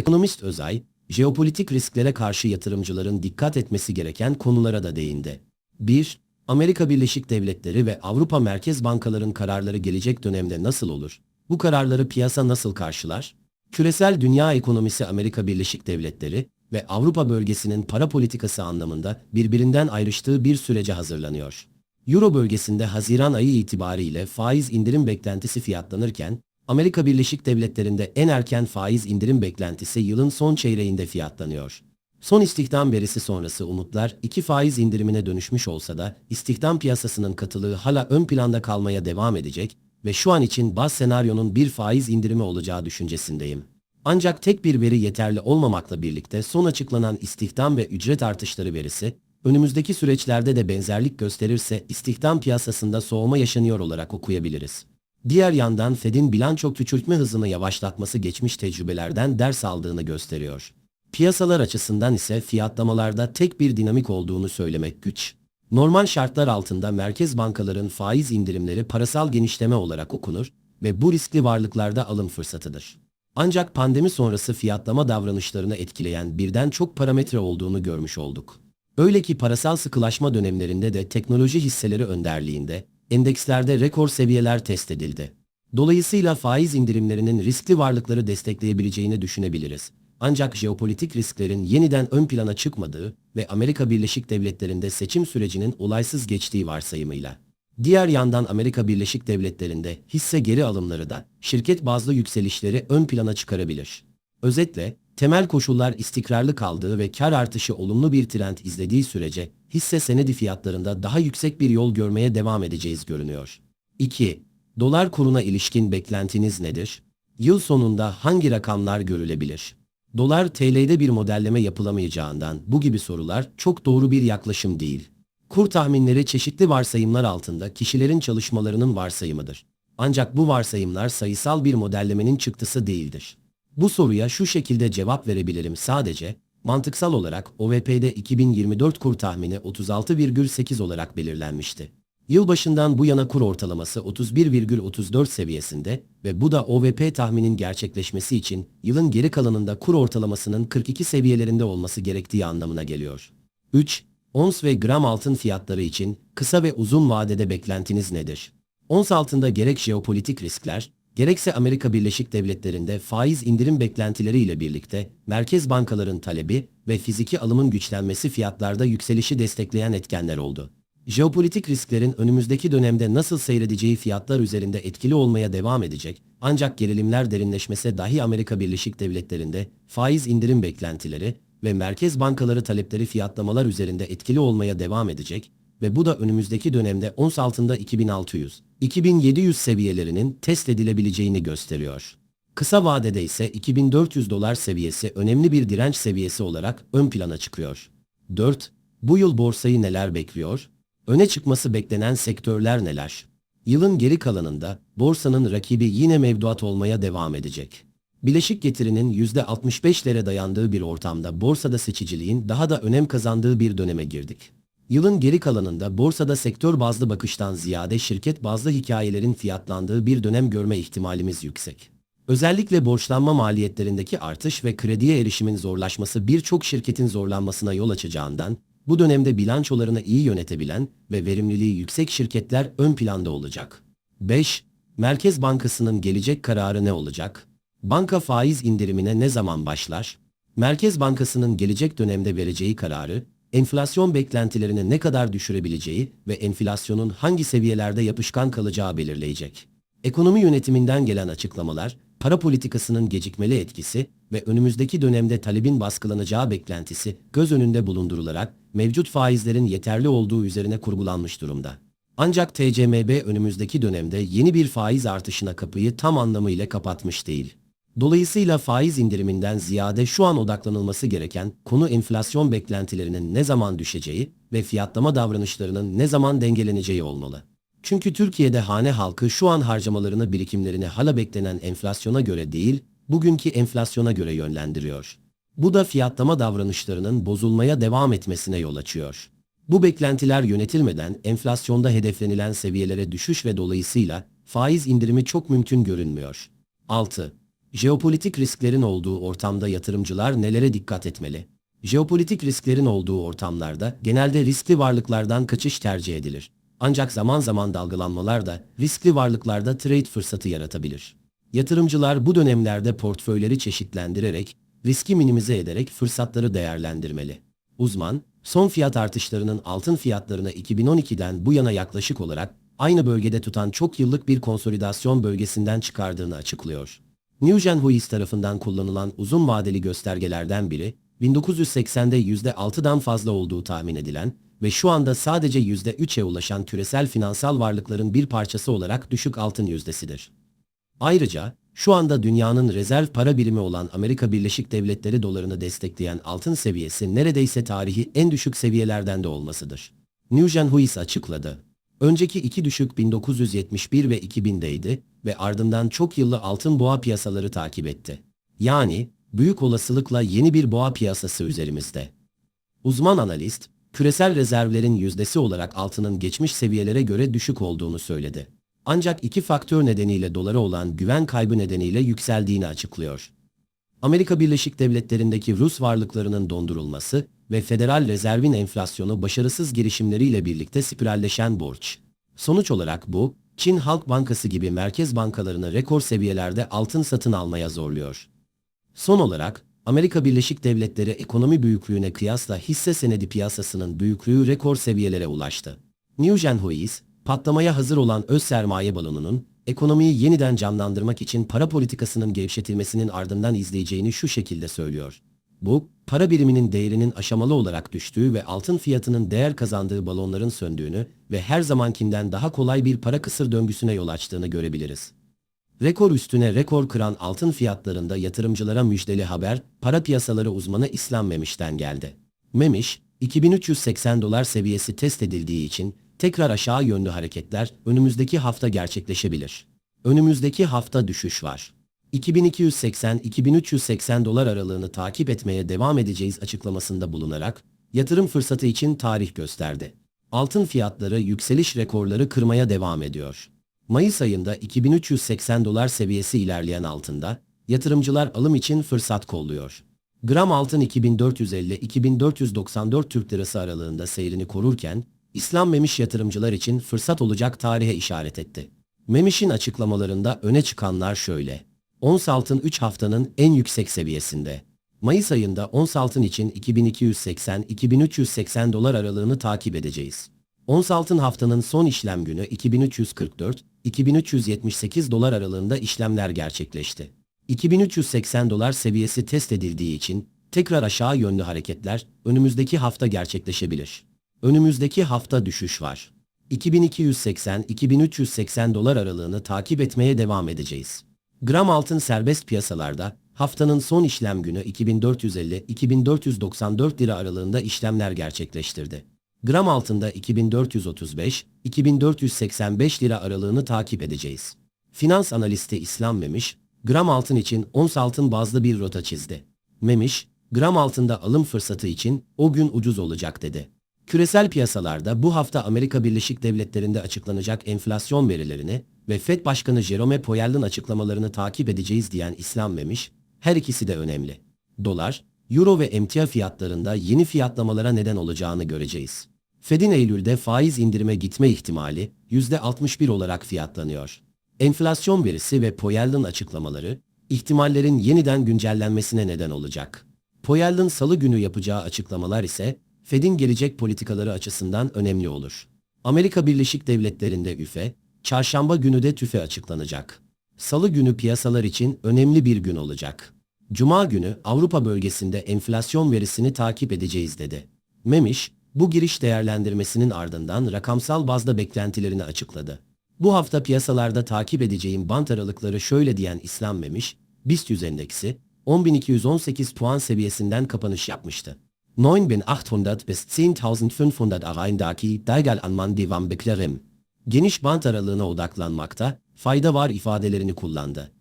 Ekonomist Özay, jeopolitik risklere karşı yatırımcıların dikkat etmesi gereken konulara da değindi. 1. Amerika Birleşik Devletleri ve Avrupa Merkez Bankaların kararları gelecek dönemde nasıl olur? Bu kararları piyasa nasıl karşılar? Küresel dünya ekonomisi Amerika Birleşik Devletleri ve Avrupa bölgesinin para politikası anlamında birbirinden ayrıştığı bir sürece hazırlanıyor. Euro bölgesinde Haziran ayı itibariyle faiz indirim beklentisi fiyatlanırken, Amerika Birleşik Devletleri'nde en erken faiz indirim beklentisi yılın son çeyreğinde fiyatlanıyor. Son istihdam verisi sonrası umutlar iki faiz indirimine dönüşmüş olsa da istihdam piyasasının katılığı hala ön planda kalmaya devam edecek ve şu an için baz senaryonun bir faiz indirimi olacağı düşüncesindeyim. Ancak tek bir veri yeterli olmamakla birlikte son açıklanan istihdam ve ücret artışları verisi, önümüzdeki süreçlerde de benzerlik gösterirse istihdam piyasasında soğuma yaşanıyor olarak okuyabiliriz. Diğer yandan Fed'in bilanço küçültme hızını yavaşlatması geçmiş tecrübelerden ders aldığını gösteriyor. Piyasalar açısından ise fiyatlamalarda tek bir dinamik olduğunu söylemek güç. Normal şartlar altında merkez bankaların faiz indirimleri parasal genişleme olarak okunur ve bu riskli varlıklarda alım fırsatıdır. Ancak pandemi sonrası fiyatlama davranışlarını etkileyen birden çok parametre olduğunu görmüş olduk. Öyle ki parasal sıkılaşma dönemlerinde de teknoloji hisseleri önderliğinde, endekslerde rekor seviyeler test edildi. Dolayısıyla faiz indirimlerinin riskli varlıkları destekleyebileceğini düşünebiliriz. Ancak jeopolitik risklerin yeniden ön plana çıkmadığı ve Amerika Birleşik Devletleri'nde seçim sürecinin olaysız geçtiği varsayımıyla. Diğer yandan Amerika Birleşik Devletleri'nde hisse geri alımları da şirket bazlı yükselişleri ön plana çıkarabilir. Özetle, temel koşullar istikrarlı kaldığı ve kar artışı olumlu bir trend izlediği sürece hisse senedi fiyatlarında daha yüksek bir yol görmeye devam edeceğiz görünüyor. 2. Dolar kuruna ilişkin beklentiniz nedir? Yıl sonunda hangi rakamlar görülebilir? Dolar TL'de bir modelleme yapılamayacağından bu gibi sorular çok doğru bir yaklaşım değil. Kur tahminleri çeşitli varsayımlar altında kişilerin çalışmalarının varsayımıdır. Ancak bu varsayımlar sayısal bir modellemenin çıktısı değildir. Bu soruya şu şekilde cevap verebilirim sadece, mantıksal olarak OVP'de 2024 kur tahmini 36,8 olarak belirlenmişti. Yılbaşından bu yana kur ortalaması 31,34 seviyesinde ve bu da OVP tahminin gerçekleşmesi için yılın geri kalanında kur ortalamasının 42 seviyelerinde olması gerektiği anlamına geliyor. 3. Ons ve gram altın fiyatları için kısa ve uzun vadede beklentiniz nedir? Ons altında gerek jeopolitik riskler, gerekse Amerika Birleşik Devletleri'nde faiz indirim beklentileriyle birlikte merkez bankaların talebi ve fiziki alımın güçlenmesi fiyatlarda yükselişi destekleyen etkenler oldu. Jeopolitik risklerin önümüzdeki dönemde nasıl seyredeceği fiyatlar üzerinde etkili olmaya devam edecek, ancak gerilimler derinleşmese dahi Amerika Birleşik Devletleri'nde faiz indirim beklentileri ve merkez bankaları talepleri fiyatlamalar üzerinde etkili olmaya devam edecek ve bu da önümüzdeki dönemde ons altında 2600, 2700 seviyelerinin test edilebileceğini gösteriyor. Kısa vadede ise 2400 dolar seviyesi önemli bir direnç seviyesi olarak ön plana çıkıyor. 4. Bu yıl borsayı neler bekliyor? Öne çıkması beklenen sektörler neler? Yılın geri kalanında borsanın rakibi yine mevduat olmaya devam edecek. Bileşik getirinin %65'lere dayandığı bir ortamda borsada seçiciliğin daha da önem kazandığı bir döneme girdik. Yılın geri kalanında borsada sektör bazlı bakıştan ziyade şirket bazlı hikayelerin fiyatlandığı bir dönem görme ihtimalimiz yüksek. Özellikle borçlanma maliyetlerindeki artış ve krediye erişimin zorlaşması birçok şirketin zorlanmasına yol açacağından bu dönemde bilançolarını iyi yönetebilen ve verimliliği yüksek şirketler ön planda olacak. 5. Merkez Bankası'nın gelecek kararı ne olacak? Banka faiz indirimine ne zaman başlar? Merkez Bankası'nın gelecek dönemde vereceği kararı, enflasyon beklentilerini ne kadar düşürebileceği ve enflasyonun hangi seviyelerde yapışkan kalacağı belirleyecek. Ekonomi yönetiminden gelen açıklamalar, para politikasının gecikmeli etkisi ve önümüzdeki dönemde talebin baskılanacağı beklentisi göz önünde bulundurularak mevcut faizlerin yeterli olduğu üzerine kurgulanmış durumda. Ancak TCMB önümüzdeki dönemde yeni bir faiz artışına kapıyı tam anlamıyla kapatmış değil. Dolayısıyla faiz indiriminden ziyade şu an odaklanılması gereken konu enflasyon beklentilerinin ne zaman düşeceği ve fiyatlama davranışlarının ne zaman dengeleneceği olmalı. Çünkü Türkiye'de hane halkı şu an harcamalarını birikimlerini hala beklenen enflasyona göre değil, bugünkü enflasyona göre yönlendiriyor. Bu da fiyatlama davranışlarının bozulmaya devam etmesine yol açıyor. Bu beklentiler yönetilmeden enflasyonda hedeflenilen seviyelere düşüş ve dolayısıyla faiz indirimi çok mümkün görünmüyor. 6. Jeopolitik risklerin olduğu ortamda yatırımcılar nelere dikkat etmeli? Jeopolitik risklerin olduğu ortamlarda genelde riskli varlıklardan kaçış tercih edilir. Ancak zaman zaman dalgalanmalar da riskli varlıklarda trade fırsatı yaratabilir. Yatırımcılar bu dönemlerde portföyleri çeşitlendirerek, riski minimize ederek fırsatları değerlendirmeli. Uzman, son fiyat artışlarının altın fiyatlarını 2012'den bu yana yaklaşık olarak aynı bölgede tutan çok yıllık bir konsolidasyon bölgesinden çıkardığını açıklıyor. Nugent Huyes tarafından kullanılan uzun vadeli göstergelerden biri, 1980'de %6'dan fazla olduğu tahmin edilen ve şu anda sadece %3'e ulaşan küresel finansal varlıkların bir parçası olarak düşük altın yüzdesidir. Ayrıca şu anda dünyanın rezerv para birimi olan Amerika Birleşik Devletleri dolarını destekleyen altın seviyesi neredeyse tarihi en düşük seviyelerden de olmasıdır. Nugent Huyes açıkladı. Önceki iki düşük 1971 ve 2000'deydi ve ardından çok yıllı altın boğa piyasaları takip etti. Yani büyük olasılıkla yeni bir boğa piyasası üzerimizde. Uzman analist, küresel rezervlerin yüzdesi olarak altının geçmiş seviyelere göre düşük olduğunu söyledi. Ancak iki faktör nedeniyle dolara olan güven kaybı nedeniyle yükseldiğini açıklıyor. Amerika Birleşik Devletleri'ndeki Rus varlıklarının dondurulması ve Federal Rezervin enflasyonu başarısız girişimleriyle birlikte spiralleşen borç. Sonuç olarak bu, Çin Halk Bankası gibi merkez bankalarını rekor seviyelerde altın satın almaya zorluyor. Son olarak, Amerika Birleşik Devletleri ekonomi büyüklüğüne kıyasla hisse senedi piyasasının büyüklüğü rekor seviyelere ulaştı. Nugent Huyes, patlamaya hazır olan öz sermaye balonunun, ekonomiyi yeniden canlandırmak için para politikasının gevşetilmesinin ardından izleyeceğini şu şekilde söylüyor. Bu, para biriminin değerinin aşamalı olarak düştüğü ve altın fiyatının değer kazandığı balonların söndüğünü ve her zamankinden daha kolay bir para kısır döngüsüne yol açtığını görebiliriz. Rekor üstüne rekor kıran altın fiyatlarında yatırımcılara müjdeli haber, para piyasaları uzmanı İslam Memiş'ten geldi. Memiş, 2380 dolar seviyesi test edildiği için tekrar aşağı yönlü hareketler önümüzdeki hafta gerçekleşebilir. Önümüzdeki hafta düşüş var. 2280-2380 dolar aralığını takip etmeye devam edeceğiz açıklamasında bulunarak yatırım fırsatı için tarih gösterdi. Altın fiyatları yükseliş rekorları kırmaya devam ediyor. Mayıs ayında 2380 dolar seviyesi ilerleyen altında yatırımcılar alım için fırsat kolluyor. Gram altın 2450-2494 Türk Lirası aralığında seyrini korurken İslam Memiş yatırımcılar için fırsat olacak tarihe işaret etti. Memiş'in açıklamalarında öne çıkanlar şöyle. Ons altın 3 haftanın en yüksek seviyesinde. Mayıs ayında ons altın için 2280-2380 dolar aralığını takip edeceğiz. Ons altın haftanın son işlem günü 2344-2378 dolar aralığında işlemler gerçekleşti. 2380 dolar seviyesi test edildiği için tekrar aşağı yönlü hareketler önümüzdeki hafta gerçekleşebilir. Önümüzdeki hafta düşüş var. 2280-2380 dolar aralığını takip etmeye devam edeceğiz. Gram altın serbest piyasalarda haftanın son işlem günü 2450-2494 lira aralığında işlemler gerçekleştirdi. Gram altında 2435-2485 lira aralığını takip edeceğiz. Finans analisti İslam Memiş, gram altın için ons altın bazlı bir rota çizdi. Memiş, gram altında alım fırsatı için o gün ucuz olacak dedi. Küresel piyasalarda bu hafta Amerika Birleşik Devletleri'nde açıklanacak enflasyon verilerini ve FED Başkanı Jerome Powell'ın açıklamalarını takip edeceğiz diyen İslam Memiş, her ikisi de önemli. Dolar, Euro ve emtia fiyatlarında yeni fiyatlamalara neden olacağını göreceğiz. Fed'in Eylül'de faiz indirime gitme ihtimali %61 olarak fiyatlanıyor. Enflasyon verisi ve Powell'ın açıklamaları, ihtimallerin yeniden güncellenmesine neden olacak. Powell'ın salı günü yapacağı açıklamalar ise Fed'in gelecek politikaları açısından önemli olur. Amerika Birleşik Devletleri'nde üfe, çarşamba günü de tüfe açıklanacak. Salı günü piyasalar için önemli bir gün olacak. Cuma günü Avrupa bölgesinde enflasyon verisini takip edeceğiz dedi. Memiş, bu giriş değerlendirmesinin ardından rakamsal bazda beklentilerini açıkladı. Bu hafta piyasalarda takip edeceğim bant aralıkları şöyle diyen İslam Memiş, BIST 100 endeksi 10.218 puan seviyesinden kapanış yapmıştı. 9800 bis 10.500 arayındaki Daigal Anman devam beklerim. Geniş bant aralığına odaklanmakta fayda var ifadelerini kullandı.